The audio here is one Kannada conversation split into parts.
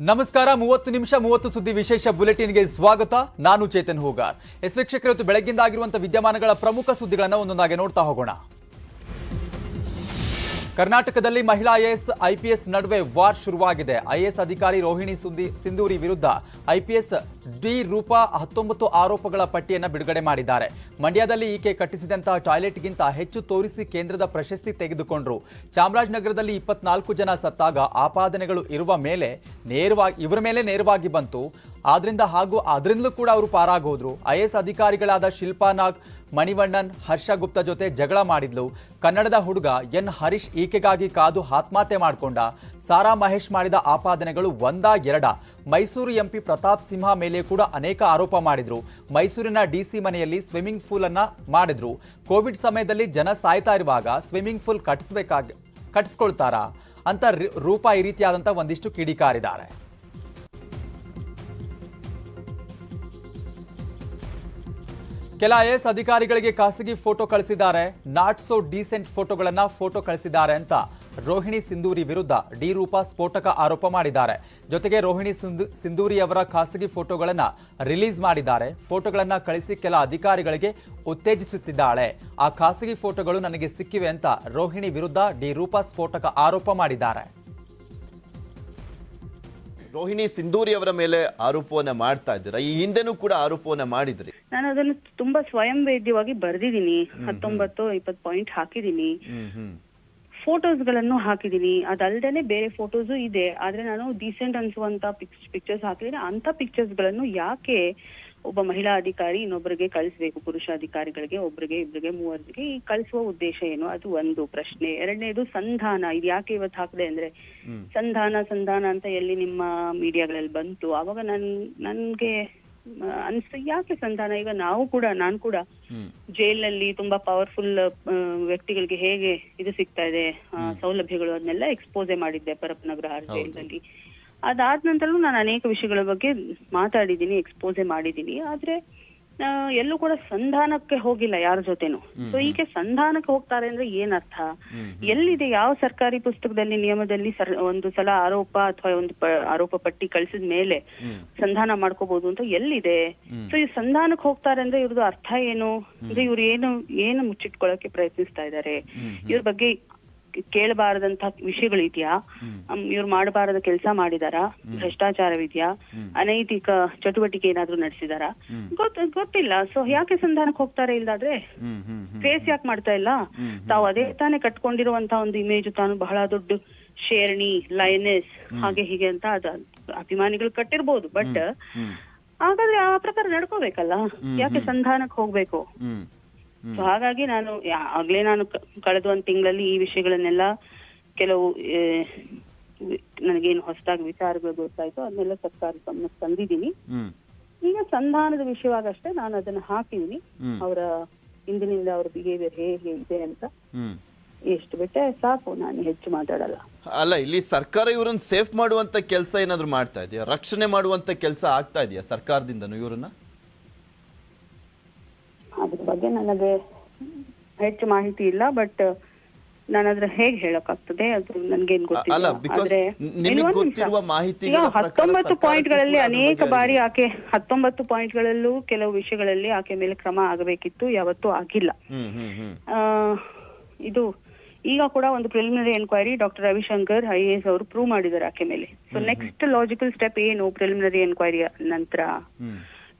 ನಮಸ್ಕಾರ, ಮೂವತ್ತು ನಿಮಿಷ, ಮೂವತ್ತು ಸುದ್ದಿ ವಿಶೇಷ ಬುಲೆಟಿನ್ಗೆ ಸ್ವಾಗತ. ನಾನು ಚೇತನ್ ಹೂಗಾರ್. ಎಸ್ ವೀಕ್ಷಕರು ಬೆಳಗ್ಗಿಂದ ಆಗಿರುವಂತಹ ವಿದ್ಯಮಾನಗಳ ಪ್ರಮುಖ ಸುದ್ದಿಗಳನ್ನು ಒಂದೊಂದಾಗಿ ನೋಡ್ತಾ ಹೋಗೋಣ. ಕರ್ನಾಟಕದಲ್ಲಿ ಮಹಿಳಾ ಐಎಎಸ್ ಐಪಿಎಸ್ ನಡುವೆ ವಾರ್ ಶುರುವಾಗಿದೆ. ಐಎಎಸ್ ಅಧಿಕಾರಿ ರೋಹಿಣಿ ಸುಂದಿ, ಸಿಂಧೂರಿ ವಿರುದ್ಧ ಐಪಿಎಸ್ ಡಿ ರೂಪ ಹತ್ತೊಂಬತ್ತು ಆರೋಪಗಳ ಪಟ್ಟಿಯನ್ನು ಬಿಡುಗಡೆ ಮಾಡಿದ್ದಾರೆ. ಮಂಡ್ಯದಲ್ಲಿ ಈಕೆ ಕಟ್ಟಿಸಿದಂತಹ ಟಾಯ್ಲೆಟ್ಗಿಂತ ಹೆಚ್ಚು ತೋರಿಸಿ ಕೇಂದ್ರದ ಪ್ರಶಸ್ತಿ ತೆಗೆದುಕೊಂಡ್ರು. ಚಾಮರಾಜನಗರದಲ್ಲಿ ಇಪ್ಪತ್ನಾಲ್ಕು ಜನ ಸತ್ತಾಗ ಆಪಾದನೆಗಳು ಇರುವ ಮೇಲೆ ನೇರವಾಗಿ ಇವರ ಮೇಲೆ ನೇರವಾಗಿ ಬಂತು. ಆದ್ರಿಂದ ಹಾಗೂ ಅದರಿಂದಲೂ ಕೂಡ ಅವರು ಪಾರಾಗೋದ್ರು. ಐಎಎಸ್ ಅಧಿಕಾರಿಗಳಾದ ಶಿಲ್ಪಾ ನಾಗ್ ಮಣಿವಣ್ಣನ್, ಹರ್ಷ ಗುಪ್ತ ಜೊತೆ ಜಗಳ ಮಾಡಿದ್ಲು. ಕನ್ನಡದ ಹುಡುಗ ಎನ್. ಹರೀಶ್ ಈಕೆಗಾಗಿ ಕಾದು ಆತ್ಮಹತ್ಯೆ ಮಾಡಿಕೊಂಡ. ಸಾರಾ ಮಹೇಶ್ ಮಾಡಿದ ಆಪಾದನೆಗಳು ಒಂದಾ ಎರಡ. ಮೈಸೂರು ಎಂಪಿ ಪ್ರತಾಪ್ ಸಿಂಹ ಮೇಲೆ ಕೂಡ ಅನೇಕ ಆರೋಪ ಮಾಡಿದ್ರು. ಮೈಸೂರಿನ ಡಿಸಿ ಮನೆಯಲ್ಲಿ ಸ್ವಿಮ್ಮಿಂಗ್ ಪೂಲ್ ಅನ್ನ ಮಾಡಿದ್ರು. ಕೋವಿಡ್ ಸಮಯದಲ್ಲಿ ಜನ ಸಾಯ್ತಾ ಇರುವಾಗ ಸ್ವಿಮ್ಮಿಂಗ್ ಪೂಲ್ ಕಟ್ಟಿಸ್ಬೇಕಾಗ ಕಟ್ಟಿಸ್ಕೊಳ್ತಾರಾ ಅಂತ ರೂಪ ಈ ರೀತಿಯಾದಂಥ ಒಂದಿಷ್ಟು ಕಿಡಿಕಾರಿದ್ದಾರೆ. ಕೆಲ ಎಸ್ ಅಧಿಕಾರಿಗಳಿಗೆ ಖಾಸಗಿ ಫೋಟೋ ಕಳಿಸಿದ್ದಾರೆ. ನಾಟ್ ಸೋ ಡೀಸೆಂಟ್ ಫೋಟೋಗಳನ್ನ ಫೋಟೋ ಕಳಿಸಿದ್ದಾರೆ ಅಂತ ರೋಹಿಣಿ ಸಿಂಧೂರಿ ವಿರುದ್ಧ ಡಿ ರೂಪಾ ಸ್ಫೋಟಕ ಆರೋಪ ಮಾಡಿದ್ದಾರೆ. ಜೊತೆಗೆ ರೋಹಿಣಿ ಸಿಂಧು- ಸಿಂಧೂರಿ ಅವರ ಖಾಸಗಿ ಫೋಟೋಗಳನ್ನು ರಿಲೀಸ್ ಮಾಡಿದ್ದಾರೆ. ಫೋಟೋಗಳನ್ನು ಕಳಿಸಿ ಕೆಲ ಅಧಿಕಾರಿಗಳಿಗೆ ಉತ್ತೇಜಿಸುತ್ತಿದ್ದಾಳೆ. ಆ ಖಾಸಗಿ ಫೋಟೋಗಳು ನನಗೆ ಸಿಕ್ಕಿವೆ ಅಂತ ರೋಹಿಣಿ ವಿರುದ್ಧ ಡಿ ರೂಪಾ ಸ್ಫೋಟಕ ಆರೋಪ ಮಾಡಿದ್ದಾರೆ. ರೋಹಿಣಿ ಸಿಂಧೂರಿ ಅವರ ಮೇಲೆ ಆರೋಪವನ್ನ ಮಾಡ್ತಾ ಇದ್ದೀರಾ? ಈ ಹಿಂದೆನೂ ಕೂಡ ಆರೋಪವನ್ನ ಮಾಡಿದ್ರಿ. ನಾನು ಅದನ್ನು ತುಂಬಾ ಸ್ವಯಂ ವೇದ್ಯವಾಗಿ ಬರ್ದಿದ್ದೀನಿ ಹತ್ತೊಂಬತ್ತು ಇಪ್ಪತ್ತು ಪಾಯಿಂಟ್ ಹಾಕಿದ್ದೀನಿ. ಫೋಟೋಸ್ಗಳನ್ನು ಹಾಕಿದ್ದೀನಿ. ಅದಲ್ದೇನೆ ಬೇರೆ ಫೋಟೋಸು ಇದೆ. ಆದ್ರೆ ನಾನು ಡೀಸೆಂಟ್ ಅನ್ಸುವಂತ ಪಿಕ್ಚರ್ಸ್ ಹಾಕಿದ್ರೆ ಅಂತ ಪಿಕ್ಚರ್ಸ್ಗಳನ್ನು ಯಾಕೆ ಒಬ್ಬ ಮಹಿಳಾ ಅಧಿಕಾರಿ ಇನ್ನೊಬ್ಬರಿಗೆ ಕಳಿಸ್ಬೇಕು ಪುರುಷ ಅಧಿಕಾರಿಗಳಿಗೆ ಒಬ್ಬರಿಗೆ ಇಬ್ಬರಿಗೆ ಮೂವರಿಗೆ. ಈ ಕಳಿಸುವ ಉದ್ದೇಶ ಏನು? ಅದು ಒಂದು ಪ್ರಶ್ನೆ. ಎರಡನೇದು ಸಂಧಾನ. ಇದು ಯಾಕೆ ಇವತ್ತು ಹಾಕಿದೆ ಅಂದ್ರೆ ಸಂಧಾನ ಸಂಧಾನ ಅಂತ ಎಲ್ಲಿ ನಿಮ್ಮ ಮೀಡಿಯಾಗಳಲ್ಲಿ ಬಂತು? ಅವಾಗ ನನ್ ನನ್ಗೆ ಅನ್ಸ್ತು ಯಾಕೆ ಸಂಧಾನ? ಈಗ ನಾವು ಕೂಡ ನಾನು ಕೂಡ ಜೈಲಿನಲ್ಲಿ ತುಂಬಾ ಪವರ್ಫುಲ್ ವ್ಯಕ್ತಿಗಳಿಗೆ ಹೇಗೆ ಇದು ಸಿಗ್ತಾ ಇದೆ ಸೌಲಭ್ಯಗಳು ಅದನ್ನೆಲ್ಲ ಎಕ್ಸ್ಪೋಸೆ ಮಾಡಿದ್ದೆ ಪರಪ್ಪನಗರ ಜೈಲಿನಲ್ಲಿ ಅದಾದ ನಂತರನೂ ನಾನು ಅನೇಕ ವಿಷಯಗಳ ಬಗ್ಗೆ ಮಾತಾಡಿದ್ದೀನಿ ಎಕ್ಸ್ಪೋಸೆ ಮಾಡಿದ್ದೀನಿ ಆದ್ರೆ ಎಲ್ಲೂ ಕೂಡ ಸಂಧಾನಕ್ಕೆ ಹೋಗಿಲ್ಲ ಯಾರ ಜೊತೆನೂ. ಸೊ ಈಕೆ ಸಂಧಾನಕ್ಕೆ ಹೋಗ್ತಾರೆ ಅಂದ್ರೆ ಏನರ್ಥ ಅರ್ಥ? ಎಲ್ಲಿದೆ ಯಾವ ಸರ್ಕಾರಿ ಪುಸ್ತಕದಲ್ಲಿ ನಿಯಮದಲ್ಲಿ ಸರ್ ಒಂದು ಸಲ ಆರೋಪ ಅಥವಾ ಒಂದು ಆರೋಪ ಪಟ್ಟಿ ಕಳಿಸಿದ ಮೇಲೆ ಸಂಧಾನ ಮಾಡ್ಕೋಬಹುದು ಅಂತ ಎಲ್ಲಿದೆ? ಸೊ ಈ ಸಂಧಾನಕ್ಕೆ ಹೋಗ್ತಾರೆ ಅಂದ್ರೆ ಇವ್ರದ್ದು ಅರ್ಥ ಏನು? ಅಂದ್ರೆ ಇವ್ರು ಏನು ಏನು ಮುಚ್ಚಿಟ್ಕೊಳ್ಳಕ್ಕೆ ಪ್ರಯತ್ನಿಸ್ತಾ ಇದ್ದಾರೆ ಇವ್ರ ಬಗ್ಗೆ ಕೇಳಬಾರದಂತ ವಿಷಯಗಳಿದ್ಯಾ? ಇವ್ರು ಮಾಡಬಾರದ ಕೆಲಸ ಮಾಡಿದಾರಾ? ಭ್ರಷ್ಟಾಚಾರವಿದ್ಯಾ? ಅನೈತಿಕ ಚಟುವಟಿಕೆ ಏನಾದ್ರೂ ನಡೆಸಿದಾರಾ? ಗೊತ್ತಿಲ್ಲ. ಸೊ ಯಾಕೆ ಸಂಧಾನಕ್ಕೆ ಹೋಗ್ತಾರೆ ಇಲ್ಲದಾದ್ರೆ ಫೇಸ್ ಯಾಕೆ ಮಾಡ್ತಾ ಇಲ್ಲ? ತಾವು ಅದೇ ತಾನೇ ಕಟ್ಕೊಂಡಿರುವಂತಹ ಒಂದು ಇಮೇಜ್ ತಾನು ಬಹಳ ದೊಡ್ಡ ಶೇರ್ಣಿ ಲೈನೆಸ್ ಹಾಗೆ ಹೀಗೆ ಅಂತ ಅದ ಅಭಿಮಾನಿಗಳು ಕಟ್ಟಿರ್ಬೋದು. ಬಟ್ ಹಾಗಾದ್ರೆ ಆ ಪ್ರಕಾರ ನಡ್ಕೋಬೇಕಲ್ಲ? ಯಾಕೆ ಸಂಧಾನಕ್ಕೆ ಹೋಗ್ಬೇಕು? ಸೊ ಹಾಗಾಗಿ ನಾನು ಆಗ್ಲೇ ನಾನು ಕಳೆದ ಒಂದು ತಿಂಗಳಲ್ಲಿ ಈ ವಿಷಯಗಳನ್ನೆಲ್ಲ ಕೆಲವು ನನಗೇನು ಹೊಸದಾಗಿ ವಿಚಾರಗಳು ಗೊತ್ತಾಯ್ತು ಅದನ್ನೆಲ್ಲ ಸರ್ಕಾರ ಗಮನಕ್ಕೆ ತಂದಿದ್ದೀನಿ. ಈಗ ಸಂಧಾನದ ವಿಷಯವಾಗಷ್ಟೇ ನಾನು ಅದನ್ನ ಹಾಕಿದೀನಿ ಅವರ ಹಿಂದಿನಿಂದ ಅವರ ಬಿಹೇವಿಯರ್ ಹೇಗೆ ಇದೆ ಅಂತ. ಎಷ್ಟು ಬಿಟ್ಟೆ ಸಾಕು ನಾನು ಹೆಚ್ಚು ಮಾತಾಡಲ್ಲ. ಅಲ್ಲ ಇಲ್ಲಿ ಸರ್ಕಾರ ಇವರನ್ನ ಸೇಫ್ ಮಾಡುವಂತ ಕೆಲಸ ಏನಾದ್ರು ಮಾಡ್ತಾ ಇದೆಯಾ? ರಕ್ಷಣೆ ಮಾಡುವಂತ ಕೆಲಸ ಆಗ್ತಾ ಇದೆಯಾ ಸರ್ಕಾರದಿಂದನೂ ಇವರನ್ನ? ಅದ್ರ ಬಗ್ಗೆ ನನಗೆ ಹೆಚ್ಚು ಮಾಹಿತಿ ಇಲ್ಲ ಬಟ್ ನಾನು ಅದ್ರ ಹೇಗೆ ಹೇಳಕ್ಕಾಗ್ತದೆ ಅದು ನನ್ಗೇನ್ ಗೊತ್ತಿಲ್ಲ. ಆದ್ರೆ ಹತ್ತೊಂಬತ್ತು ಸರ್ಕಾರಕ್ಕೂ ಪಾಯಿಂಟ್ಗಳಲ್ಲಿ ಅನೇಕ ಬಾರಿ ಆಕೆ ಹತ್ತೊಂಬತ್ತು ಪಾಯಿಂಟ್ಗಳಲ್ಲೂ ಕೆಲವು ವಿಷಯಗಳಲ್ಲಿ ಆಕೆ ಮೇಲೆ ಕ್ರಮ ಆಗಬೇಕಿತ್ತು ಯಾವತ್ತೂ ಆಗಿಲ್ಲ. ಇದು ಈಗ ಕೂಡ ಒಂದು preliminary enquiry doctor Ravishankar I S ಅವರು ಪ್ರೂವ್ ಮಾಡಿದ್ದಾರೆ ಆಕೆ ಮೇಲೆ. ಸೊ ನೆಕ್ಸ್ಟ್ ಲಾಜಿಕಲ್ ಸ್ಟೆಪ್ ಏನು ಪ್ರಿಲಿಮಿನರಿ ಎನ್ಕ್ವೈರಿಯ ನಂತರ?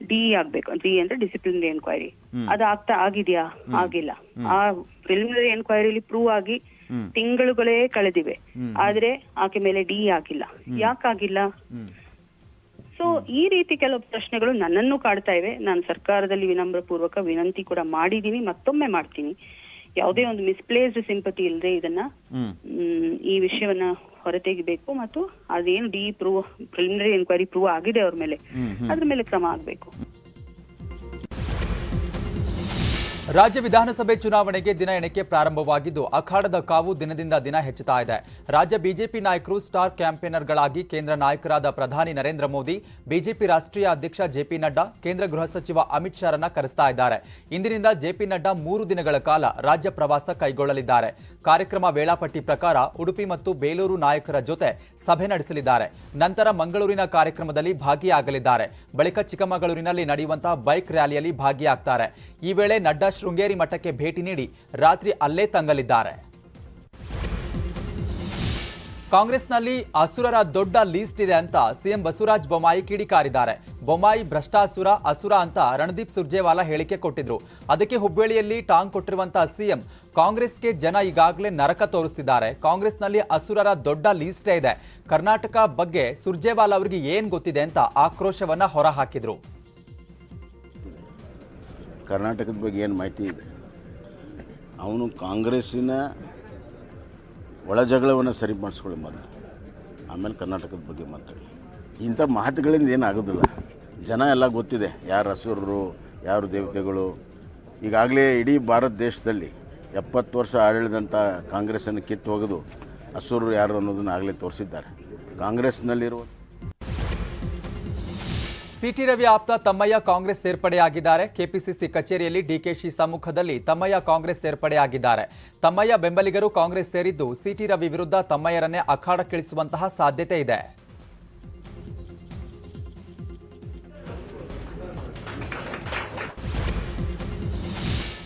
ಡಿ ಆಗ್ಬೇಕು. ಡಿ ಅಂದ್ರೆ ಡಿಸಿಪ್ಲಿನರಿ ಎನ್ಕ್ವೈರಿ ಅದು ಆಗ್ತಾ ಆಗಿದೆಯಾ? ಆಗಿಲ್ಲ. ಆ ಪ್ರಿಲಿಮಿನರಿ ಎನ್ಕ್ವೈರಿಲಿ ಪ್ರೂವ್ ಆಗಿ ತಿಂಗಳುಗಳೇ ಕಳೆದಿವೆ. ಆದ್ರೆ ಆಕೆ ಮೇಲೆ ಡಿ ಆಗಿಲ್ಲ. ಯಾಕಾಗಿಲ್ಲ ಸೊ ಈ ರೀತಿ ಕೆಲವು ಪ್ರಶ್ನೆಗಳು ನನ್ನನ್ನು ಕಾಡ್ತಾ ಇವೆ. ನಾನು ಸರ್ಕಾರದಲ್ಲಿ ವಿನಮ್ರ ಪೂರ್ವಕ ವಿನಂತಿ ಕೂಡ ಮಾಡಿದೀನಿ ಮತ್ತೊಮ್ಮೆ ಮಾಡ್ತೀನಿ. ಯಾವುದೇ ಒಂದು ಮಿಸ್ಪ್ಲೇಸ್ಡ್ ಸಿಂಪತಿ ಇಲ್ಲದೆ ಇದನ್ನ ಹ್ಮ್ ಈ ವಿಷಯವನ್ನ ಹೊರತೆಗಿಬೇಕು ಮತ್ತು ಅದೇನು D prove preliminary enquiry prove ಆಗಿದೆ ಅವ್ರ ಮೇಲೆ. ಅದ್ರ ಮೇಲೆ ಕ್ರಮ ಆಗ್ಬೇಕು. ರಾಜ್ಯ ವಿಧಾನಸಭೆ ಚುನಾವಣೆಗೆ ದಿನ ಎಣಿಕೆ ಪ್ರಾರಂಭವಾಗಿದ್ದು, ಅಖಾಡದ ಕಾವು ದಿನದಿಂದ ದಿನ ಹೆಚ್ಚುತ್ತಾ ಇದೆ. ರಾಜ್ಯ ಬಿಜೆಪಿ ನಾಯಕರು ಸ್ಟಾರ್ ಕ್ಯಾಂಪೇನರ್ಗಳಾಗಿ ಕೇಂದ್ರ ನಾಯಕರಾದ ಪ್ರಧಾನಿ ನರೇಂದ್ರ ಮೋದಿ, ಬಿಜೆಪಿ ರಾಷ್ಟ್ರೀಯ ಅಧ್ಯಕ್ಷ ಜೆಪಿ ನಡ್ಡಾ, ಕೇಂದ್ರ ಗೃಹ ಸಚಿವ ಅಮಿತ್ ಶಾರನ್ನ ಕರೆಸ್ತಾ ಇದ್ದಾರೆ. ಇಂದಿನಿಂದ ಜೆಪಿ ನಡ್ಡಾ ಮೂರು ದಿನಗಳ ಕಾಲ ರಾಜ್ಯ ಪ್ರವಾಸ ಕೈಗೊಳ್ಳಲಿದ್ದಾರೆ. ಕಾರ್ಯಕ್ರಮ ವೇಳಾಪಟ್ಟಿ ಪ್ರಕಾರ ಉಡುಪಿ ಮತ್ತು ಬೇಲೂರು ನಾಯಕರ ಜೊತೆ ಸಭೆ ನಡೆಸಲಿದ್ದಾರೆ. ನಂತರ ಮಂಗಳೂರಿನ ಕಾರ್ಯಕ್ರಮದಲ್ಲಿ ಭಾಗಿಯಾಗಲಿದ್ದಾರೆ. ಬಳಿಕ ಚಿಕ್ಕಮಗಳೂರಿನಲ್ಲಿ ನಡೆಯುವಂತಹ ಬೈಕ್ ರ್ಯಾಲಿಯಲ್ಲಿ ಭಾಗಿಯಾಗ್ತಾರೆ. ಈ ವೇಳೆ ನಡ್ಡಾ ಶೃಂಗೇರಿ ಮಠಕ್ಕೆ ಭೇಟಿ ನೀಡಿ ರಾತ್ರಿ ಅಲ್ಲೇ ತಂಗಲಿದ್ದಾರೆ. ಕಾಂಗ್ರೆಸ್ನಲ್ಲಿ ಅಸುರರ ದೊಡ್ಡ ಲೀಸ್ಟ್ ಇದೆ ಅಂತ ಸಿಎಂ ಬಸವರಾಜ ಬೊಮ್ಮಾಯಿ ಕಿಡಿಕಾರಿದ್ದಾರೆ. ಬೊಮ್ಮಾಯಿ ಭ್ರಷ್ಟಾಸುರ, ಅಸುರ ಅಂತ ರಣದೀಪ್ ಸುರ್ಜೇವಾಲಾ ಹೇಳಿಕೆ ಕೊಟ್ಟಿದ್ರು. ಅದಕ್ಕೆ ಹುಬ್ಬಳ್ಳಿಯಲ್ಲಿ ಟಾಂಗ್ ಕೊಟ್ಟಿರುವಂತಹ ಸಿಎಂ ಕಾಂಗ್ರೆಸ್ಗೆ ಜನ ಈಗಾಗಲೇ ನರಕ ತೋರಿಸ್ತಿದ್ದಾರೆ. ಕಾಂಗ್ರೆಸ್ನಲ್ಲಿ ಅಸುರರ ದೊಡ್ಡ ಲೀಸ್ಟೇ ಇದೆ. ಕರ್ನಾಟಕ ಬಗ್ಗೆ ಸುರ್ಜೇವಾಲಾ ಅವರಿಗೆ ಏನ್ ಗೊತ್ತಿದೆ ಅಂತ ಆಕ್ರೋಶವನ್ನ ಹೊರಹಾಕಿದ್ರು. ಕರ್ನಾಟಕದ ಬಗ್ಗೆ ಏನು ಮಾಹಿತಿ ಇದೆ? ಅವನು ಕಾಂಗ್ರೆಸ್ಸಿನ ಒಳ ಜಗಳವನ್ನು ಸರಿ ಮಾಡಿಸ್ಕೊಳ್ಳಿ ಮೊದಲು. ಆಮೇಲೆ ಕರ್ನಾಟಕದ ಬಗ್ಗೆ ಮಾತಾಡಿ. ಇಂಥ ಮಾತುಗಳಿಂದ ಏನಾಗೋದಿಲ್ಲ ಜನ ಎಲ್ಲ ಗೊತ್ತಿದೆ, ಯಾರು ಹಸುರರು ಯಾರು ದೇವತೆಗಳು. ಈಗಾಗಲೇ ಇಡೀ ಭಾರತ ದೇಶದಲ್ಲಿ ಎಪ್ಪತ್ತು ವರ್ಷ ಆಡಳಿದಂಥ ಕಾಂಗ್ರೆಸ್ಸನ್ನು ಕಿತ್ತು ಹೋಗೋದು ಹಸುರರು ಯಾರು ಅನ್ನೋದನ್ನು ಆಗಲೇ ತೋರಿಸಿದ್ದಾರೆ. ಕಾಂಗ್ರೆಸ್ನಲ್ಲಿರುವ ಸಿಟಿ ರವಿ ಆಪ್ತ ತಮ್ಮಯ್ಯ ಕಾಂಗ್ರೆಸ್ ಸೇರ್ಪಡೆಯಾಗಿದ್ದಾರೆ. ಕೆಪಿಸಿಸಿ ಕಚೇರಿಯಲ್ಲಿ ಡಿಕೆಶಿ ಸಮ್ಮುಖದಲ್ಲಿ ತಮ್ಮಯ್ಯ ಕಾಂಗ್ರೆಸ್ ಸೇರ್ಪಡೆಯಾಗಿದ್ದಾರೆ. ತಮ್ಮಯ್ಯ ಬೆಂಬಲಿಗರು ಕಾಂಗ್ರೆಸ್ ಸೇರಿದ್ದು ಸಿಟಿ ರವಿ ವಿರುದ್ಧ ತಮ್ಮಯ್ಯರನ್ನೇ ಅಖಾಡಕ್ಕಿಳಿಸುವಂತಹ ಸಾಧ್ಯತೆ ಇದೆ.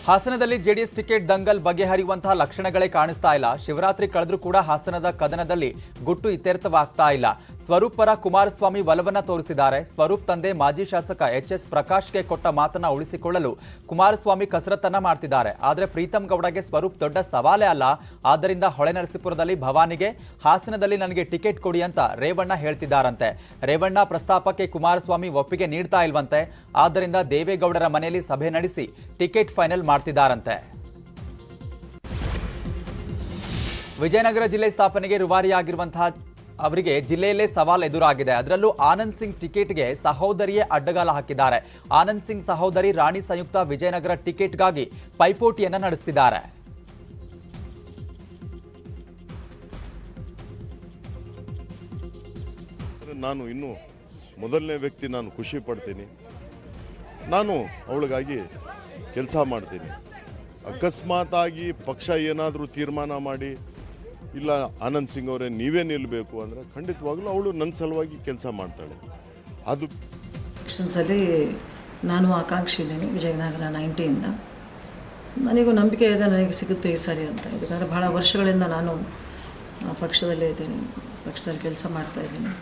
ಹಾಸನದಲ್ಲಿ ಜೆಡಿಎಸ್ ಟಿಕೆಟ್ ದಂಗಲ್ ಬಗೆಹರಿಯುವಂತಹ ಲಕ್ಷಣಗಳೇ ಕಾಣಿಸ್ತಾ ಇಲ್ಲ. ಶಿವರಾತ್ರಿ ಕಳೆದರೂ ಕೂಡ ಹಾಸನದ ಕದನದಲ್ಲಿ ಗುಟ್ಟು ಇತ್ಯರ್ಥವಾಗ್ತಾ ಇಲ್ಲ. ಸ್ವರೂಪ್ ಪರ ಕುಮಾರಸ್ವಾಮಿ ಒಲವನ್ನ ತೋರಿಸಿದ್ದಾರೆ. ಸ್ವರೂಪ್ ತಂದೆ ಮಾಜಿ ಶಾಸಕ ಎಚ್ ಎಸ್ ಪ್ರಕಾಶ್ಗೆ ಕೊಟ್ಟ ಮಾತನ್ನ ಉಳಿಸಿಕೊಳ್ಳಲು ಕುಮಾರಸ್ವಾಮಿ ಕಸರತ್ತನ್ನ ಮಾಡ್ತಿದ್ದಾರೆ. ಆದರೆ ಪ್ರೀತಮ್ ಗೌಡಗೆ ಸ್ವರೂಪ್ ದೊಡ್ಡ ಸವಾಲೇ ಅಲ್ಲ. ಆದ್ದರಿಂದ ಹೊಳೆನರಸೀಪುರದಲ್ಲಿ ಭವಾನಿಗೆ, ಹಾಸನದಲ್ಲಿ ನನಗೆ ಟಿಕೆಟ್ ಕೊಡಿ ಅಂತ ರೇವಣ್ಣ ಹೇಳ್ತಿದ್ದಾರಂತೆ. ರೇವಣ್ಣ ಪ್ರಸ್ತಾಪಕ್ಕೆ ಕುಮಾರಸ್ವಾಮಿ ಒಪ್ಪಿಗೆ ನೀಡ್ತಾ ಇಲ್ವಂತೆ. ಆದ್ದರಿಂದ ದೇವೇಗೌಡರ ಮನೆಯಲ್ಲಿ ಸಭೆ ನಡೆಸಿ ಟಿಕೆಟ್ ಫೈನಲ್ ಮಾಡ್ತಿದ್ದಾರಂತೆ. ವಿಜಯನಗರ ಜಿಲ್ಲೆ ಸ್ಥಾಪನೆಗೆ ರುವಾರಿಯಾಗಿರುವಂತಹ ಅವರಿಗೆ ಜಿಲ್ಲೆಯಲ್ಲೇ ಸವಾಲ್ ಎದುರಾಗಿದೆ. ಅದರಲ್ಲೂ ಆನಂದ್ ಸಿಂಗ್ ಟಿಕೆಟ್ಗೆ ಸಹೋದರಿಯೇ ಅಡ್ಡಗಾಲ ಹಾಕಿದ್ದಾರೆ. ಆನಂದ್ ಸಿಂಗ್ ಸಹೋದರಿ ರಾಣಿ ಸಂಯುಕ್ತ ವಿಜಯನಗರ ಟಿಕೆಟ್ಗಾಗಿ ಪೈಪೋಟಿಯನ್ನ ನಡೆಸುತ್ತಿದ್ದಾರೆ ನಾನು ಇನ್ನೂ ಮೊದಲನೇ ವ್ಯಕ್ತಿ ನಾನು ಖುಷಿ ಪಡ್ತೀನಿ. ನಾನು ಅವಳಿಗಾಗಿ ಕೆಲಸ ಮಾಡ್ತೀನಿ. ಅಕಸ್ಮಾತಾಗಿ ಪಕ್ಷ ಏನಾದರೂ ತೀರ್ಮಾನ ಮಾಡಿ ಇಲ್ಲ, ಆನಂದ್ ಸಿಂಗ್ ಅವರೇ, ನೀವೇ ನಿಲ್ಲಬೇಕು ಅಂದರೆ ಖಂಡಿತವಾಗ್ಲೂ ಅವಳು ನನ್ನ ಸಲುವಾಗಿ ಕೆಲಸ ಮಾಡ್ತಾಳೆ. ಅದು ಎಲೆಕ್ಷನ್ಸಲ್ಲಿ ನಾನು ಆಕಾಂಕ್ಷಿ ಇದ್ದೀನಿ, ವಿಜಯನಗರ ನೈಂಟಿಯಿಂದ ನನಗೂ ನಂಬಿಕೆ ಇದೆ, ನನಗೆ ಸಿಗುತ್ತೆ ಈ ಸಾರಿ ಅಂತ. ಯಾಕಂದರೆ ಭಾಳ ವರ್ಷಗಳಿಂದ ನಾನು ಪಕ್ಷದಲ್ಲೇ ಇದ್ದೀನಿ, ಪಕ್ಷದಲ್ಲಿ ಕೆಲಸ ಮಾಡ್ತಾ ಇದ್ದೀನಿ.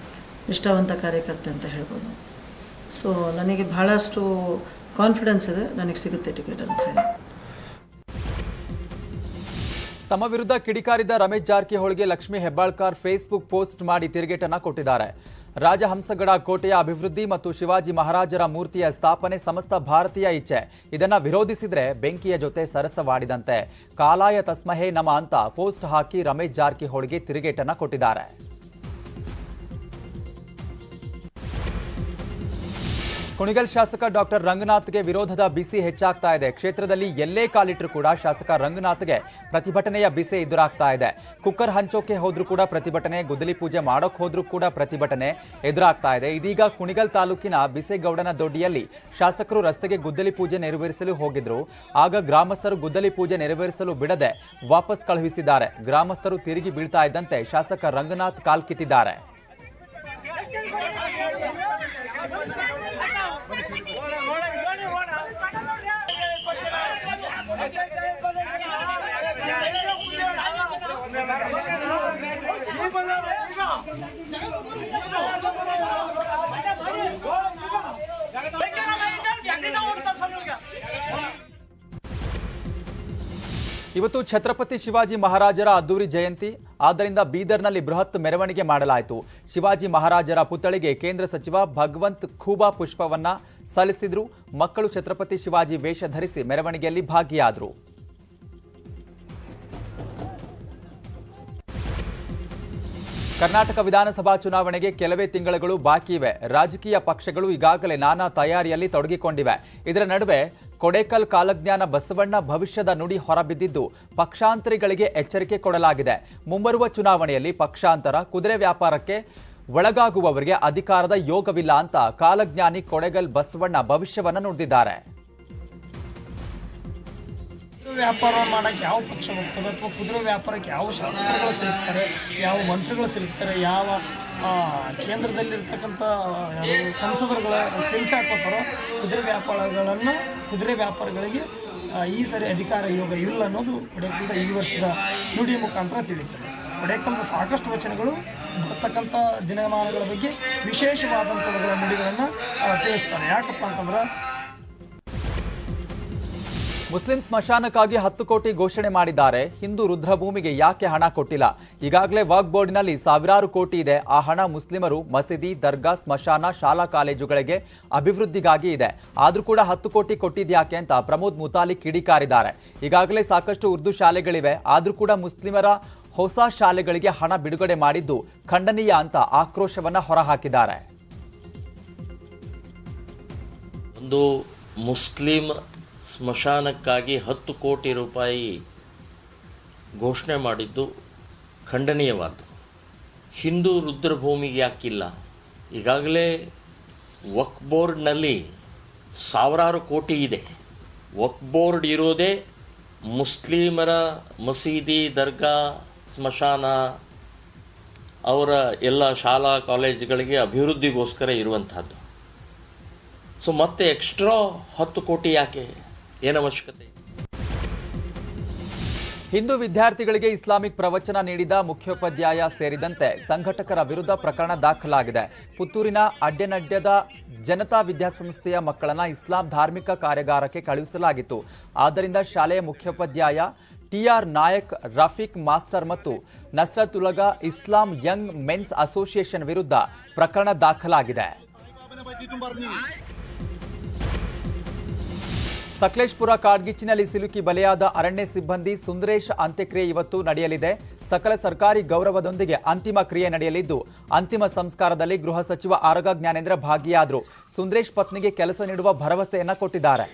ಇಷ್ಟವಂತ ಕಾರ್ಯಕರ್ತೆ ಅಂತ ಹೇಳ್ಬೋದು. ಸೊ ನನಗೆ ಭಾಳಷ್ಟು ಕಾನ್ಫಿಡೆನ್ಸ್ ಇದೆ, ನನಗೆ ಸಿಗುತ್ತೆ ಟಿಕೆಟ್ ಅಂತ ಹೇಳಿ. ತಮ್ಮ ವಿರುದ್ಧ ಕಿಡಿಕಾರಿದ ರಮೇಶ್ ಜಾರಕಿಹೊಳಿಗೆ ಲಕ್ಷ್ಮೀ ಹೆಬ್ಬಾಳ್ಕರ್ ಫೇಸ್ಬುಕ್ ಪೋಸ್ಟ್ ಮಾಡಿ ತಿರುಗೇಟನ್ನ ಕೊಟ್ಟಿದ್ದಾರೆ ರಾಜಹಂಸಗಡ ಕೋಟೆಯ ಅಭಿವೃದ್ಧಿ ಮತ್ತು ಶಿವಾಜಿ ಮಹಾರಾಜರ ಮೂರ್ತಿಯ ಸ್ಥಾಪನೆ ಸಮಸ್ತ ಭಾರತೀಯ ಇಚ್ಛೆ ಇದನ್ನ ವಿರೋಧಿಸಿದ್ರೆ ಬೆಂಕಿಯ ಜೊತೆ ಸರಸವಾಡಿದಂತೆ ಕಾಲಾಯ ತಸ್ಮಹೇ ನಮ ಅಂತ ಪೋಸ್ಟ್ ಹಾಕಿ ರಮೇಶ್ ಜಾರಕಿಹೊಳಿಗೆ ತಿರುಗೇಟನ್ನ ಕೊಟ್ಟಿದ್ದಾರೆ ಕುಣಿಗಲ್ ಶಾಸಕ ಡಾಕ್ಟರ್ ರಂಗನಾಥ್ಗೆ ವಿರೋಧದ ಬಿಸಿ ಹೆಚ್ಚಾಗ್ತಾ ಇದೆ. ಕ್ಷೇತ್ರದಲ್ಲಿ ಎಲ್ಲೇ ಕಾಲಿಟ್ಟರು ಕೂಡ ಶಾಸಕ ರಂಗನಾಥ್ಗೆ ಪ್ರತಿಭಟನೆಯ ಬಿಸಿ ಎದುರಾಗ್ತಾ ಇದೆ. ಕುಕ್ಕರ್ ಹಂಚೋಕೆ ಹೋದ್ರೂ ಕೂಡ ಪ್ರತಿಭಟನೆ, ಗುದ್ದಲಿ ಪೂಜೆ ಮಾಡೋಕೆ ಹೋದ್ರೂ ಕೂಡ ಪ್ರತಿಭಟನೆ ಎದುರಾಗ್ತಾ ಇದೆ. ಇದೀಗ ಕುಣಿಗಲ್ ತಾಲೂಕಿನ ಬಿಸೇಗೌಡನ ದೊಡ್ಡಿಯಲ್ಲಿ ಶಾಸಕರು ರಸ್ತೆಗೆ ಗುದ್ದಲಿ ಪೂಜೆ ನೆರವೇರಿಸಲು ಹೋಗಿದ್ರು. ಆಗ ಗ್ರಾಮಸ್ಥರು ಗುದ್ದಲಿ ಪೂಜೆ ನೆರವೇರಿಸಲು ಬಿಡದೆ ವಾಪಸ್ ಕಳುಹಿಸಿದ್ದಾರೆ. ಗ್ರಾಮಸ್ಥರು ತಿರುಗಿ ಬೀಳ್ತಾ ಇದ್ದಂತೆ ಶಾಸಕ ರಂಗನಾಥ್ ಕಾಲ್ಕಿತ್ತಿದ್ದಾರೆ. ಇವತ್ತು ಛತ್ರಪತಿ ಶಿವಾಜಿ ಮಹಾರಾಜರ ಅದ್ದೂರಿ ಜಯಂತಿ. ಆದ್ದರಿಂದ ಬೀದರ್ನಲ್ಲಿ ಬೃಹತ್ ಮೆರವಣಿಗೆ ಮಾಡಲಾಯಿತು. ಶಿವಾಜಿ ಮಹಾರಾಜರ ಪುತ್ಥಳಿಗೆ ಕೇಂದ್ರ ಸಚಿವ ಭಗವಂತ್ ಖೂಬಾ ಪುಷ್ಪವನ್ನ ಸಲ್ಲಿಸಿದ್ರು. ಮಕ್ಕಳು ಛತ್ರಪತಿ ಶಿವಾಜಿ ವೇಷ ಧರಿಸಿ ಮೆರವಣಿಗೆಯಲ್ಲಿ ಭಾಗಿಯಾದರು. ಕರ್ನಾಟಕ ವಿಧಾನಸಭಾ ಚುನಾವಣೆಗೆ ಕೆಲವೇ ತಿಂಗಳುಗಳು ಬಾಕಿ ಇವೆ. ರಾಜಕೀಯ ಪಕ್ಷಗಳು ಈಗಾಗಲೇ ನಾನಾ ತಯಾರಿಯಲ್ಲಿ ತೊಡಗಿಕೊಂಡಿವೆ. ಇದರ ನಡುವೆ ಕೊಡೇಕಲ್ ಕಾಲಜ್ಞಾನ ಬಸವಣ್ಣ ಭವಿಷ್ಯದ ನುಡಿ ಹೊರಬಿದ್ದಿದ್ದು ಪಕ್ಷಾಂತರಿಗಳಿಗೆ ಎಚ್ಚರಿಕೆ ಕೊಡಲಾಗಿದೆ. ಮುಂಬರುವ ಚುನಾವಣೆಯಲ್ಲಿ ಪಕ್ಷಾಂತರ ಕುದುರೆ ವ್ಯಾಪಾರಕ್ಕೆ ಒಳಗಾಗುವವರಿಗೆ ಅಧಿಕಾರದ ಯೋಗವಿಲ್ಲ ಅಂತ ಕಾಲಜ್ಞಾನಿ ಕೊಡೆಗಲ್ ಬಸವಣ್ಣ ಭವಿಷ್ಯವನ್ನು ನುಡಿದಿದ್ದಾರೆ. ಕುದುರೆ ವ್ಯಾಪಾರ ಮಾಡೋಕ್ಕೆ ಯಾವ ಪಕ್ಷ ಹೋಗ್ತದೆ ಅಥವಾ ಕುದುರೆ ವ್ಯಾಪಾರಕ್ಕೆ ಯಾವ ಶಾಸಕರುಗಳು ಸಿಗ್ತಾರೆ, ಯಾವ ಮಂತ್ರಿಗಳು ಸಿಗ್ತಾರೆ, ಯಾವ ಕೇಂದ್ರದಲ್ಲಿರ್ತಕ್ಕಂಥ ಸಂಸದರುಗಳ ಸಿಲ್ಕ್ ಹಾಕೋತಾರೋ ಕುದುರೆ ವ್ಯಾಪಾರಗಳನ್ನು ಕುದುರೆ ವ್ಯಾಪಾರಗಳಿಗೆ ಈ ಸರಿ ಅಧಿಕಾರ ಯೋಗ ಇಲ್ಲ ಅನ್ನೋದು ಕೊಡೇಕಲ್ದ ಈ ವರ್ಷದ ನುಡಿ ಮುಖಾಂತರ ತಿಳಿಯುತ್ತದೆ. ಕೊಡೇಕಲ್ದ ಸಾಕಷ್ಟು ವಚನಗಳು ಬರ್ತಕ್ಕಂಥ ದಿನಮಾನಗಳ ಬಗ್ಗೆ ವಿಶೇಷವಾದಂಥವುಗಳ ನುಡಿಗಳನ್ನು ತಿಳಿಸ್ತಾರೆ. ಯಾಕಪ್ಪ ಅಂತಂದ್ರೆ ಮುಸ್ಲಿಂ ಸ್ಮಶಾನಕ್ಕಾಗಿ ಹತ್ತು ಕೋಟಿ ಘೋಷಣೆ ಮಾಡಿದ್ದಾರೆ. ಹಿಂದೂ ರುದ್ರಭೂಮಿಗೆ ಯಾಕೆ ಹಣ ಕೊಟ್ಟಿಲ್ಲ? ಈಗಾಗಲೇ ವಾಕ್ ಬೋರ್ಡ್ನಲ್ಲಿ ಸಾವಿರಾರು ಕೋಟಿ ಇದೆ. ಆ ಹಣ ಮುಸ್ಲಿಮರು, ಮಸೀದಿ, ದರ್ಗಾ, ಸ್ಮಶಾನ, ಶಾಲಾ ಕಾಲೇಜುಗಳಿಗೆ ಅಭಿವೃದ್ಧಿಗಾಗಿ ಇದೆ. ಆದರೂ ಕೂಡ ಹತ್ತು ಕೋಟಿ ಕೊಟ್ಟಿದ್ಯಾಕೆ ಅಂತ ಪ್ರಮೋದ್ ಮುತಾಲಿಕ್ ಕಿಡಿಕಾರಿದ್ದಾರೆ. ಈಗಾಗಲೇ ಸಾಕಷ್ಟು ಉರ್ದು ಶಾಲೆಗಳಿವೆ. ಆದರೂ ಕೂಡ ಮುಸ್ಲಿಮರ ಹೊಸ ಶಾಲೆಗಳಿಗೆ ಹಣ ಬಿಡುಗಡೆ ಮಾಡಿದ್ದು ಖಂಡನೀಯ ಅಂತ ಆಕ್ರೋಶವನ್ನು ಹೊರಹಾಕಿದ್ದಾರೆ. ಒಂದು ಮುಸ್ಲಿಂ ಸ್ಮಶಾನಕ್ಕಾಗಿ ಹತ್ತು ಕೋಟಿ ರೂಪಾಯಿ ಘೋಷಣೆ ಮಾಡಿದ್ದು ಖಂಡನೀಯವಾದ್ದು. ಹಿಂದೂ ರುದ್ರಭೂಮಿಗೆ ಯಾಕಿಲ್ಲ ಈಗಾಗಲೇ ವಕ್ ಬೋರ್ಡ್ನಲ್ಲಿ ಸಾವಿರಾರು ಕೋಟಿ ಇದೆ. ವಕ್ ಬೋರ್ಡ್ ಇರೋದೇ ಮುಸ್ಲಿಮರ ಮಸೀದಿ, ದರ್ಗಾ, ಸ್ಮಶಾನ, ಅವರ ಎಲ್ಲ ಶಾಲಾ ಕಾಲೇಜುಗಳಿಗೆ ಅಭಿವೃದ್ಧಿಗೋಸ್ಕರ ಇರುವಂಥದ್ದು. ಸೊ ಮತ್ತೆ ಎಕ್ಸ್ಟ್ರಾ ಹತ್ತು ಕೋಟಿ ಯಾಕೆ? ಏನು ಅವಶ್ಯಕತೆ? ಹಿಂದೂ ವಿದ್ಯಾರ್ಥಿಗಳಿಗೆ ಇಸ್ಲಾಮಿಕ್ ಪ್ರವಚನ ನೀಡಿದ ಮುಖ್ಯೋಪಾಧ್ಯಾಯ ಸೇರಿದಂತೆ ಸಂಘಟಕರ ವಿರುದ್ಧ ಪ್ರಕರಣ ದಾಖಲಾಗಿದೆ. ಪುತ್ತೂರಿನ ಅಡ್ಡೆನಡ್ಯದ ಜನತಾ ವಿದ್ಯಾಸಂಸ್ಥೆಯ ಮಕ್ಕಳನ್ನ ಇಸ್ಲಾಂ ಧಾರ್ಮಿಕ ಕಾರ್ಯಾಗಾರಕ್ಕೆ ಕಳುಹಿಸಲಾಗಿತ್ತು. ಆದ್ದರಿಂದ ಶಾಲೆಯ ಮುಖ್ಯೋಪಾಧ್ಯಾಯ ಟಿಆರ್ ನಾಯಕ್, ರಫೀಕ್ ಮಾಸ್ಟರ್ ಮತ್ತು ನಸ್ರತುಲಗ ಇಸ್ಲಾಂ ಯಂಗ್ ಮೆನ್ಸ್ ಅಸೋಸಿಯೇಷನ್ ವಿರುದ್ಧ ಪ್ರಕರಣ ದಾಖಲಾಗಿದೆ. ಸಕಲೇಶ್ಪುರ ಕಾಡ್ಗಿಚ್ಚಿನಲ್ಲಿ ಸಿಲುಕಿ ಬಲೆಯಾದ ಅರಣ್ಯ ಸಿಬ್ಬಂದಿ ಸುಂದರೇಶ್ ಅಂತ್ಯಕ್ರಿಯೆ ಇವತ್ತು ನಡೆಯಲಿದೆ. ಸಕಲ ಸರ್ಕಾರಿ ಗೌರವದೊಂದಿಗೆ ಅಂತಿಮ ಕ್ರಿಯೆ ನಡೆಯಲಿದ್ದು, ಅಂತಿಮ ಸಂಸ್ಕಾರದಲ್ಲಿ ಗೃಹ ಸಚಿವ ಆರಗ ಜ್ಞಾನೇಂದ್ರ ಭಾಗಿಯಾದರು. ಸುಂದರೇಶ್ ಪತ್ನಿಗೆ ಕೆಲಸ ನೀಡುವ ಭರವಸೆಯನ್ನ ಕೊಟ್ಟಿದ್ದಾರೆ.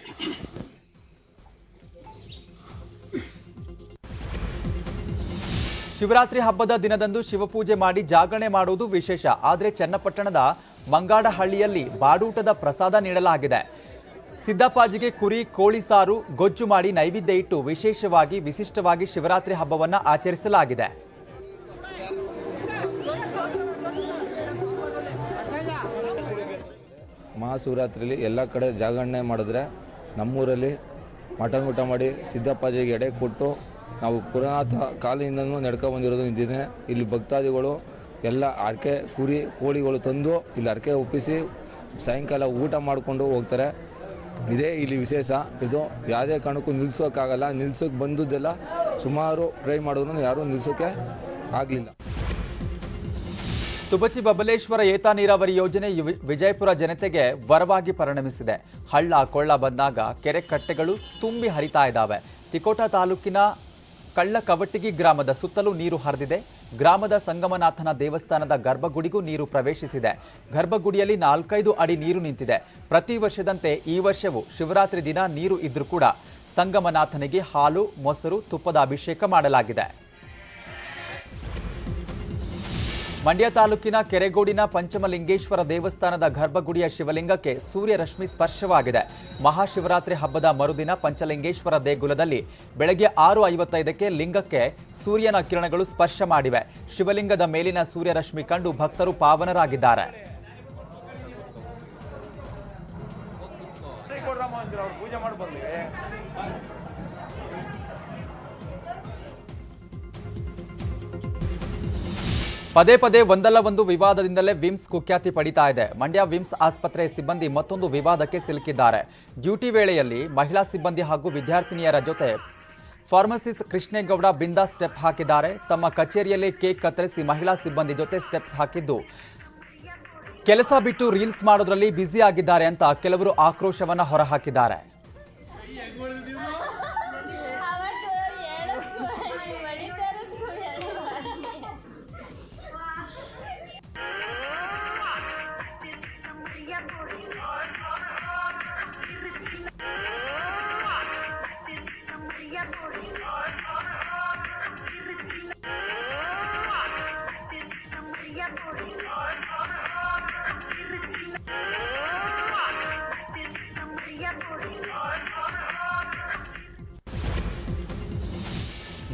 ಶಿವರಾತ್ರಿ ಹಬ್ಬದ ದಿನದಂದು ಶಿವಪೂಜೆ ಮಾಡಿ ಜಾಗರಣೆ ಮಾಡುವುದು ವಿಶೇಷ. ಆದರೆ ಚನ್ನಪಟ್ಟಣದ ಮಂಗಾಡಹಳ್ಳಿಯಲ್ಲಿ ಬಾಡೂಟದ ಪ್ರಸಾದ ನೀಡಲಾಗಿದೆ. ಸಿದ್ದಪ್ಪಾಜಿಗೆ ಕುರಿ, ಕೋಳಿ ಸಾರು, ಗೊಜ್ಜು ಮಾಡಿ ನೈವೇದ್ಯ ಇಟ್ಟು ವಿಶೇಷವಾಗಿ, ವಿಶಿಷ್ಟವಾಗಿ ಶಿವರಾತ್ರಿ ಹಬ್ಬವನ್ನು ಆಚರಿಸಲಾಗಿದೆ. ಮಹಾಶಿವರಾತ್ರಿಲಿ ಎಲ್ಲ ಕಡೆ ಜಾಗರಣೆ ಮಾಡಿದ್ರೆ ನಮ್ಮೂರಲ್ಲಿ ಮಟನ್ ಊಟ ಮಾಡಿ ಸಿದ್ದಪ್ಪಾಜಿಗೆ ಎಡೆ ಕೊಟ್ಟು ನಾವು ಪುರಾತ ಕಾಲಿಂದನೂ ನಡ್ಕೊ ಬಂದಿರೋದು ನಿಂತಿದ್ದೇನೆ ಇಲ್ಲಿ ಭಕ್ತಾದಿಗಳು ಎಲ್ಲ ಅರ್ಕೆ ಕುರಿ, ಕೋಳಿಗಳು ತಂದು ಇಲ್ಲಿ ಅರ್ಕೆ ಒಪ್ಪಿಸಿ ಸಾಯಂಕಾಲ ಊಟ ಮಾಡಿಕೊಂಡು ಹೋಗ್ತಾರೆ. ಇದೇ ಇಲ್ಲಿ ವಿಶೇಷ. ಇದು ಯಾವುದೇ ಕಾರಣಕ್ಕೂ ನಿಲ್ಸೋಕ್ಕಾಗಲ್ಲ. ನಿಲ್ಸೋಕೆ ಬಂದದ್ದೆಲ್ಲ ಸುಮಾರು ಟ್ರೈ ಮಾಡಿದ್ರು ಯಾರೂ ನಿಲ್ಸೋಕ್ಕೆ ಆಗಲಿಲ್ಲ. ತುಬಚಿ ಬಬಲೇಶ್ವರ ಏತ ನೀರಾವರಿ ಯೋಜನೆ ವಿಜಯಪುರ ಜನತೆಗೆ ವರವಾಗಿ ಪರಿಣಮಿಸಿದೆ. ಹಳ್ಳ ಕೊಳ್ಳ ಬಂದಾಗ ಕೆರೆ ಕಟ್ಟೆಗಳು ತುಂಬಿ ಹರಿತಾ ಇದ್ದಾವೆ. ತಿಕೋಟ ತಾಲೂಕಿನ ಕಳ್ಳಕವಟಗಿ ಗ್ರಾಮದ ಸುತ್ತಲೂ ನೀರು ಹರಿದಿದೆ. ಗ್ರಾಮದ ಸಂಗಮನಾಥನ ದೇವಸ್ಥಾನದ ಗರ್ಭಗುಡಿಗೂ ನೀರು ಪ್ರವೇಶಿಸಿದೆ. ಗರ್ಭಗುಡಿಯಲ್ಲಿ ನಾಲ್ಕೈದು ಅಡಿ ನೀರು ನಿಂತಿದೆ. ಪ್ರತಿ ವರ್ಷದಂತೆ ಈ ವರ್ಷವೂ ಶಿವರಾತ್ರಿ ದಿನ ನೀರು ಇದ್ರೂ ಕೂಡ ಸಂಗಮನಾಥನಿಗೆ ಹಾಲು, ಮೊಸರು, ತುಪ್ಪದ ಅಭಿಷೇಕ ಮಾಡಲಾಗಿದೆ. ಮಂಡ್ಯ ತಾಲೂಕಿನ ಕೆರೆಗೋಡಿನ ಪಂಚಮಲಿಂಗೇಶ್ವರ ದೇವಸ್ಥಾನದ ಗರ್ಭಗುಡಿಯ ಶಿವಲಿಂಗಕ್ಕೆ ಸೂರ್ಯರಶ್ಮಿ ಸ್ಪರ್ಶವಾಗಿದೆ. ಮಹಾಶಿವರಾತ್ರಿ ಹಬ್ಬದ ಮರುದಿನ ಪಂಚಲಿಂಗೇಶ್ವರ ದೇಗುಲದಲ್ಲಿ ಬೆಳಗ್ಗೆ ಆರು ಐವತ್ತೈದಕ್ಕೆ ಲಿಂಗಕ್ಕೆ ಸೂರ್ಯನ ಕಿರಣಗಳು ಸ್ಪರ್ಶ ಮಾಡಿವೆ. ಶಿವಲಿಂಗದ ಮೇಲಿನ ಸೂರ್ಯರಶ್ಮಿ ಕಂಡು ಭಕ್ತರು ಪಾವನರಾಗಿದ್ದಾರೆ. ಪದೇ ಪದೇ ಒಂದಲ್ಲ ಒಂದು ವಿವಾದದಿಂದಲೇ ವಿಮ್ಸ್ ಕುಖ್ಯಾತಿ ಪಡಿತಾ ಇದೆ. ಮಂಡ್ಯ ವಿಮ್ಸ್ ಆಸ್ಪತ್ರೆ ಸಿಬ್ಬಂದಿ ಮತ್ತೊಂದು ವಿವಾದಕ್ಕೆ ಸಿಲುಕಿದ್ದಾರೆ. ಡ್ಯೂಟಿ ವೇಳೆಯಲ್ಲಿ ಮಹಿಳಾ ಸಿಬ್ಬಂದಿ ಹಾಗೂ ವಿದ್ಯಾರ್ಥಿನಿಯರ ಜೊತೆ ಫಾರ್ಮಸಿಸ್ಟ್ ಕೃಷ್ಣೇಗೌಡ ಬಿಂದಾ ಸ್ಟೆಪ್ ಹಾಕಿದ್ದಾರೆ. ತಮ್ಮ ಕಚೇರಿಯಲ್ಲಿ ಕೇಕ್ ಕತ್ತರಿಸಿ ಮಹಿಳಾ ಸಿಬ್ಬಂದಿ ಜೊತೆ ಸ್ಟೆಪ್ಸ್ ಹಾಕಿದ್ದು. ಕೆಲಸ ಬಿಟ್ಟು ರೀಲ್ಸ್ ಮಾಡೋದ್ರಲ್ಲಿ ಬ್ಯುಸಿ ಆಗಿದ್ದಾರೆ ಅಂತ ಕೆಲವರು ಆಕ್ರೋಶವನ್ನು ಹೊರಹಾಕಿದ್ದಾರೆ.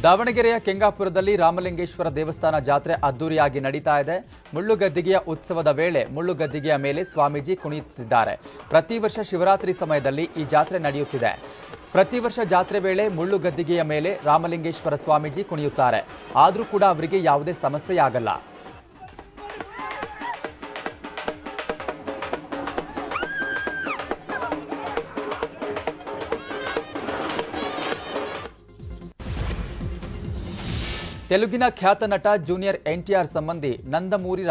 ದಾವಣಗೆರೆಯ ಕೆಂಗಾಪುರದಲ್ಲಿ ರಾಮಲಿಂಗೇಶ್ವರ ದೇವಸ್ಥಾನ ಜಾತ್ರೆ ಅದ್ದೂರಿಯಾಗಿ ನಡೀತಾ ಇದೆ. ಮುಳ್ಳುಗದ್ದಿಗೆಯ ಉತ್ಸವದ ವೇಳೆ ಮುಳ್ಳುಗದ್ದಿಗೆಯ ಮೇಲೆ ಸ್ವಾಮೀಜಿ ಕುಣಿಯುತ್ತಿದ್ದಾರೆ. ಪ್ರತಿ ವರ್ಷ ಶಿವರಾತ್ರಿ ಸಮಯದಲ್ಲಿ ಈ ಜಾತ್ರೆ ನಡೆಯುತ್ತಿದೆ. ಪ್ರತಿ ವರ್ಷ ಜಾತ್ರೆ ವೇಳೆ ಮುಳ್ಳುಗದ್ದಿಗೆಯ ಮೇಲೆ ರಾಮಲಿಂಗೇಶ್ವರ ಸ್ವಾಮೀಜಿ ಕುಣಿಯುತ್ತಾರೆ. ಆದರೂ ಕೂಡ ಅವರಿಗೆ ಯಾವುದೇ ಸಮಸ್ಯೆಯಾಗಲ್ಲ. ತೆಲುಗಿನ ಖ್ಯಾತ ನಟ ಜೂನಿಯರ್ ಎನ್ಟಿಆರ್ ಸಂಬಂಧಿ ನಂದಮೂರಿ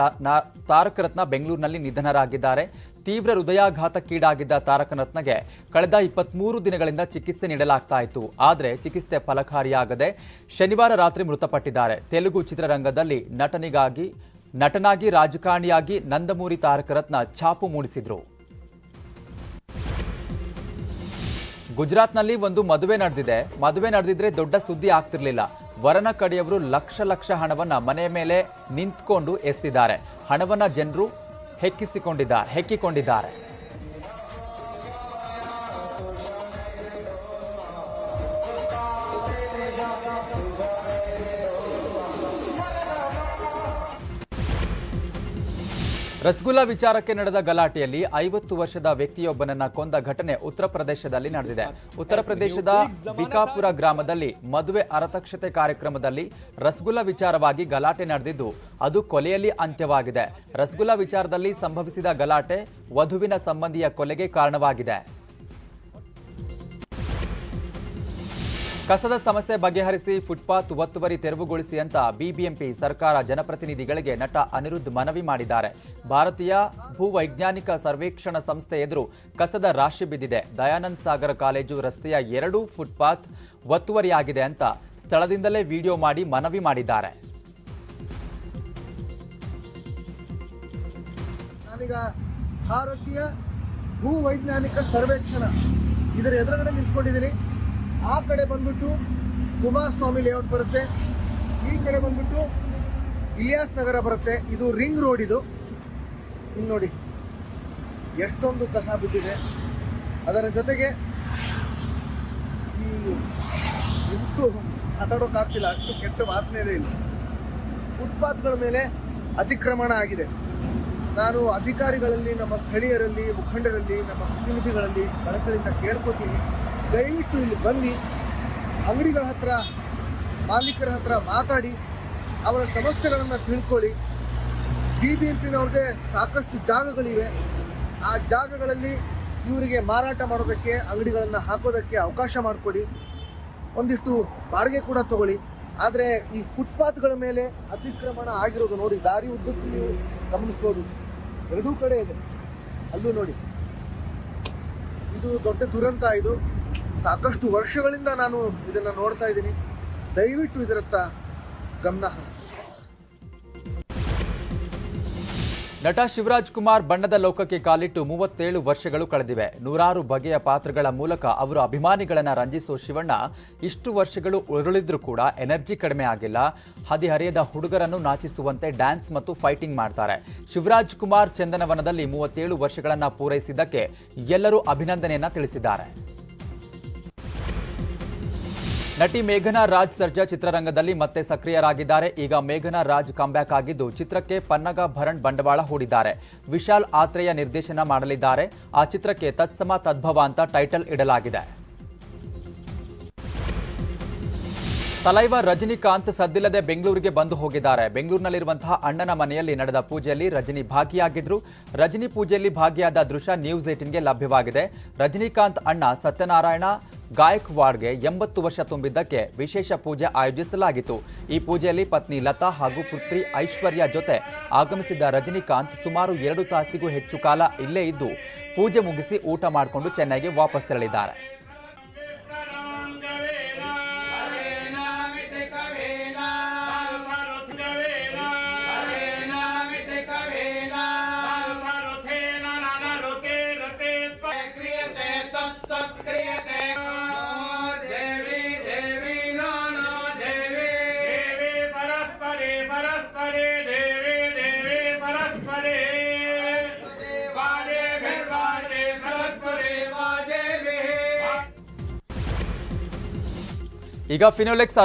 ತಾರಕರತ್ನ ಬೆಂಗಳೂರಿನಲ್ಲಿ ನಿಧನರಾಗಿದ್ದಾರೆ. ತೀವ್ರ ಹೃದಯಾಘಾತಕ್ಕೀಡಾಗಿದ್ದ ತಾರಕ ರತ್ನಗೆ ಕಳೆದ ಇಪ್ಪತ್ಮೂರು ದಿನಗಳಿಂದ ಚಿಕಿತ್ಸೆ ನೀಡಲಾಗ್ತಾ ಇತ್ತು. ಆದರೆ ಚಿಕಿತ್ಸೆ ಫಲಕಾರಿಯಾಗದೆ ಶನಿವಾರ ರಾತ್ರಿ ಮೃತಪಟ್ಟಿದ್ದಾರೆ. ತೆಲುಗು ಚಿತ್ರರಂಗದಲ್ಲಿ ನಟನಿಗಾಗಿ ನಟನಾಗಿ ರಾಜಕಾರಣಿಯಾಗಿ ನಂದಮೂರಿ ತಾರಕರತ್ನ ಛಾಪು ಮೂಡಿಸಿದ್ರು. ಗುಜರಾತ್ನಲ್ಲಿ ಒಂದು ಮದುವೆ ನಡೆದಿದೆ. ಮದುವೆ ನಡೆದಿದ್ರೆ ದೊಡ್ಡ ಸುದ್ದಿ ಆಗ್ತಿರ್ಲಿಲ್ಲ. ವರನ ಕಡೆಯವರು ಲಕ್ಷ ಲಕ್ಷ ಹಣವನ್ನ ಮನೆ ಮೇಲೆ ನಿಂತ್ಕೊಂಡು ಎಸ್ತಿದ್ದಾರೆ. ಹಣವನ್ನ ಜನರು ಹೆಕ್ಕಿಸಿಕೊಂಡಿದ್ದಾರೆ ಹೆಕ್ಕಿಕೊಂಡಿದ್ದಾರೆ. ರಸಗುಲ್ಲಾ ವಿಚಾರಕ್ಕೆ ನಡೆದ ಗಲಾಟೆಯಲ್ಲಿ ಐವತ್ತು ವರ್ಷದ ವ್ಯಕ್ತಿಯೊಬ್ಬನನ್ನ ಕೊಂದ ಘಟನೆ ಉತ್ತರ ಪ್ರದೇಶದಲ್ಲಿ ನಡೆದಿದೆ. ಉತ್ತರ ಪ್ರದೇಶದ ಬಿಕಾಪುರ ಗ್ರಾಮದಲ್ಲಿ ಮದುವೆ ಅರತಕ್ಷತೆ ಕಾರ್ಯಕ್ರಮದಲ್ಲಿ ರಸಗುಲ್ಲಾ ವಿಚಾರವಾಗಿ ಗಲಾಟೆ ನಡೆದಿದ್ದು, ಅದು ಕೊಲೆಯಲ್ಲಿ ಅಂತ್ಯವಾಗಿದೆ. ರಸಗುಲ್ಲಾ ವಿಚಾರದಲ್ಲಿ ಸಂಭವಿಸಿದ ಗಲಾಟೆ ವಧುವಿನ ಸಂಬಂಧಿಯ ಕೊಲೆಗೆ ಕಾರಣವಾಗಿದೆ. ಕಸದ ಸಮಸ್ಯೆ ಬಗೆಹರಿಸಿ ಫುಟ್ಪಾತ್ ಒತ್ತುವರಿ ತೆರವುಗೊಳಿಸಿ ಅಂತ ಬಿಬಿಎಂಪಿ ಸರ್ಕಾರ ಜನಪ್ರತಿನಿಧಿಗಳಿಗೆ ನಟ ಅನಿರುದ್ಧ್ ಮನವಿ ಮಾಡಿದ್ದಾರೆ. ಭಾರತೀಯ ಭೂವೈಜ್ಞಾನಿಕ ಸರ್ವೇಕ್ಷಣ ಸಂಸ್ಥೆ ಎದುರು ಕಸದ ರಾಶಿ ಬಿದ್ದಿದೆ. ದಯಾನಂದ್ ಸಾಗರ ಕಾಲೇಜು ರಸ್ತೆಯ ಎರಡೂ ಫುಟ್ಪಾತ್ ಒತ್ತುವರಿಯಾಗಿದೆ ಅಂತ ಸ್ಥಳದಿಂದಲೇ ವಿಡಿಯೋ ಮಾಡಿ ಮನವಿ ಮಾಡಿದ್ದಾರೆ. ಭಾರತೀಯ ಭೂವೈಜ್ಞಾನಿಕ ಸರ್ವೇಕ್ಷಣ ಇದರ ಎದುರುಗಡೆ ನಿಂತ್ಕೊಂಡಿದ್ದೀನಿ. ಆ ಕಡೆ ಬಂದ್ಬಿಟ್ಟು ಕುಮಾರಸ್ವಾಮಿ ಲೇಔಟ್ ಬರುತ್ತೆ. ಈ ಕಡೆ ಬಂದ್ಬಿಟ್ಟು ಇಲಿಯಾಸ್ ನಗರ ಬರುತ್ತೆ. ಇದು ರಿಂಗ್ ರೋಡ್ ಇದು. ಇನ್ನು ನೋಡಿ. ಎಷ್ಟೊಂದು ಕಸ ಬಿದ್ದಿದೆ. ಅದರ ಜೊತೆಗೆ ಇಷ್ಟು ಮಾತಾಡೋಕ್ಕಾಗ್ತಿಲ್ಲ ಅಷ್ಟು ಕೆಟ್ಟ ವಾಸನೆ ಇದೆ ಇಲ್ಲಿ. ಫುಟ್ಪಾತ್ಗಳ ಮೇಲೆ ಅತಿಕ್ರಮಣ ಆಗಿದೆ. ನಾನು ಅಧಿಕಾರಿಗಳಲ್ಲಿ, ನಮ್ಮ ಸ್ಥಳೀಯರಲ್ಲಿ, ಮುಖಂಡರಲ್ಲಿ, ನಮ್ಮ ಪ್ರತಿನಿಧಿಗಳಲ್ಲಿ ಕಳಕಳಿಂದ ಕೇಳ್ಕೊತೀನಿ. ದಯವಿಟ್ಟು ಇಲ್ಲಿ ಬನ್ನಿ ಅಂಗಡಿಗಳ ಹತ್ರ, ಮಾಲೀಕರ ಹತ್ರ ಮಾತಾಡಿ, ಅವರ ಸಮಸ್ಯೆಗಳನ್ನು ತಿಳ್ಕೊಳ್ಳಿ. ಬಿ ಬಿ ಎಂ ಪಿನವ್ರಿಗೆ ಸಾಕಷ್ಟು ಜಾಗಗಳಿವೆ. ಆ ಜಾಗಗಳಲ್ಲಿ ಇವರಿಗೆ ಮಾರಾಟ ಮಾಡೋದಕ್ಕೆ, ಅಂಗಡಿಗಳನ್ನು ಹಾಕೋದಕ್ಕೆ ಅವಕಾಶ ಮಾಡಿಕೊಡಿ. ಒಂದಿಷ್ಟು ಬಾಡಿಗೆ ಕೂಡ ತಗೊಳ್ಳಿ. ಆದರೆ ಈ ಫುಟ್ಪಾತ್ಗಳ ಮೇಲೆ ಅತಿಕ್ರಮಣ ಆಗಿರೋದು ನೋಡಿ, ದಾರಿ ಉದ್ದಕ್ಕೂ ನೀವು ಗಮನಿಸ್ಬೋದು. ಎರಡೂ ಕಡೆ ಇದೆ. ಅಲ್ಲೂ ನೋಡಿ. ಇದು ದೊಡ್ಡ ದುರಂತ ಇದು. ಸಾಕಷ್ಟು ವರ್ಷಗಳಿಂದ ನಾನು ಇದನ್ನು ನೋಡ್ತಾ ಇದ್ದೀನಿ. ದಯವಿಟ್ಟು ಇದರತ್ತ ಗಮನ ಹರಿಸಿ. ನಟ ಶಿವರಾಜ್ ಕುಮಾರ್ ಬಣ್ಣದ ಲೋಕಕ್ಕೆ ಕಾಲಿಟ್ಟು ಮೂವತ್ತೇಳು ವರ್ಷಗಳು ಕಳೆದಿವೆ. ನೂರಾರು ಬಗೆಯ ಪಾತ್ರಗಳ ಮೂಲಕ ಅವರು ಅಭಿಮಾನಿಗಳನ್ನು ರಂಜಿಸೋ ಶಿವಣ್ಣ ಇಷ್ಟು ವರ್ಷಗಳು ಉರುಳಿದ್ರೂ ಕೂಡ ಎನರ್ಜಿ ಕಡಿಮೆ ಆಗಿಲ್ಲ. ಹದಿಹರೆಯದ ಹುಡುಗರನ್ನು ನಾಚಿಸುವಂತೆ ಡ್ಯಾನ್ಸ್ ಮತ್ತು ಫೈಟಿಂಗ್ ಮಾಡ್ತಾರೆ. ಶಿವರಾಜ್ ಕುಮಾರ್ ಚಂದನವನದಲ್ಲಿ ಮೂವತ್ತೇಳು ವರ್ಷಗಳನ್ನು ಪೂರೈಸಿದ್ದಕ್ಕೆ ಎಲ್ಲರೂ ಅಭಿನಂದನೆಯನ್ನು ತಿಳಿಸಿದ್ದಾರೆ. ನಟಿ ಮೇಘನಾ ರಾಜ್ ಸರ್ಜಾ ಚಿತ್ರರಂಗದಲ್ಲಿ ಮತ್ತೆ ಸಕ್ರಿಯರಾಗಿದ್ದಾರೆ. ಈಗ ಮೇಘನಾ ರಾಜ್ ಕಂಬ್ಯಾಕ್ ಆಗಿದ್ದು ಚಿತ್ರಕ್ಕೆ ಪನ್ನಗ ಭರಣ್ ಬಂಡವಾಳ ಹೂಡಿದ್ದಾರೆ. ವಿಶಾಲ್ ಆತ್ರೇಯ ನಿರ್ದೇಶನ ಮಾಡಲಿದ್ದಾರೆ. ಆ ಚಿತ್ರಕ್ಕೆ ತತ್ಸಮ ತದ್ಭವ ಅಂತ ಟೈಟಲ್ ಇಡಲಾಗಿದೆ. ತಲೈವ ರಜನಿಕಾಂತ್ ಸದ್ದಿಲ್ಲದೆ ಬೆಂಗಳೂರಿಗೆ ಬಂದು ಹೋಗಿದ್ದಾರೆ. ಬೆಂಗಳೂರಿನಲ್ಲಿರುವಂತಹ ಅಣ್ಣನ ಮನೆಯಲ್ಲಿ ನಡೆದ ಪೂಜೆಯಲ್ಲಿ ರಜನಿ ಭಾಗಿಯಾಗಿದ್ರು. ರಜನಿ ಪೂಜೆಯಲ್ಲಿ ಭಾಗಿಯಾದ ದೃಶ್ಯ ನ್ಯೂಸ್ ಏಟಿನ್ಗೆ ಲಭ್ಯವಾಗಿದೆ. ರಜನಿಕಾಂತ್ ಅಣ್ಣ ಸತ್ಯನಾರಾಯಣ ಗಾಯಕ್ವಾಡ್ಗೆ ಎಂಬತ್ತು ವರ್ಷ ತುಂಬಿದ್ದಕ್ಕೆ ವಿಶೇಷ ಪೂಜೆ ಆಯೋಜಿಸಲಾಗಿತ್ತು. ಈ ಪೂಜೆಯಲ್ಲಿ ಪತ್ನಿ ಲತಾ ಹಾಗೂ ಪುತ್ರಿ ಐಶ್ವರ್ಯ ಜೊತೆ ಆಗಮಿಸಿದ್ದ ರಜನಿಕಾಂತ್ ಸುಮಾರು ಎರಡು ತಾಸಿಗೂ ಹೆಚ್ಚು ಕಾಲ ಇಲ್ಲೇ ಇದ್ದು, ಪೂಜೆ ಮುಗಿಸಿ ಊಟ ಮಾಡಿಕೊಂಡು ಚೆನ್ನೈಗೆ ವಾಪಸ್ ತೆರಳಿದ್ದಾರೆ. ಈಗ ಫಿನೋಲೆಕ್ಸ್